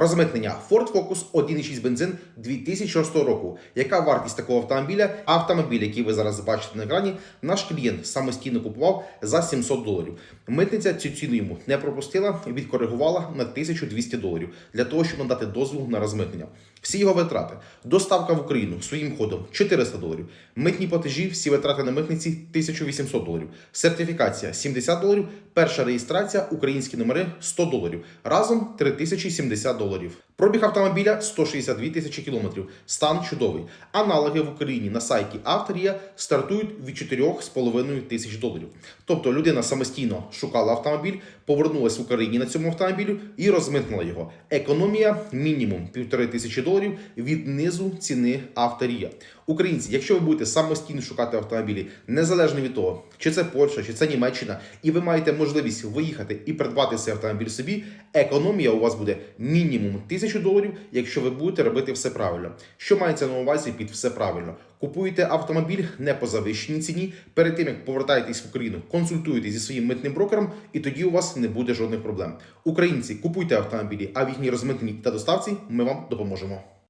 Розмитнення Ford Focus 1.6 бензин 2006 року. Яка вартість такого автомобіля? Автомобіль, який ви зараз бачите на екрані, наш клієнт самостійно купував за 700 доларів. Митниця цю ціну йому не пропустила відкоригувала на 1200 доларів для того, щоб надати дозвіл на розмитнення. Всі його витрати, доставка в Україну своїм ходом 400 доларів, митні платежі, всі витрати на митниці 1800 доларів, сертифікація 70 доларів, перша реєстрація, українські номери 100 доларів, разом 3070 доларів. Пробіг автомобіля 162 тисячі кілометрів. Стан чудовий. Аналоги в Україні на сайті Авторія стартують від 4,5 тисяч доларів. Тобто людина самостійно шукала автомобіль, повернулась в Україні на цьому автомобілю і розмитнила його. Економія мінімум півтори тисячі доларів від низу ціни авторія. Українці, якщо ви будете самостійно шукати автомобілі, незалежно від того, чи це Польща, чи це Німеччина, і ви маєте можливість виїхати і придбати цей автомобіль собі, економія у вас буде мінімум тисячу доларів, якщо ви будете робити все правильно. Що мається на увазі під все правильно? Купуєте автомобіль не по завищеній ціні. Перед тим як повертаєтесь в Україну, консультуєтесь зі своїм митним брокером, і тоді у вас не буде жодних проблем. Українці, купуйте автомобілі, а в їхній розмитненні та доставці ми вам допоможемо.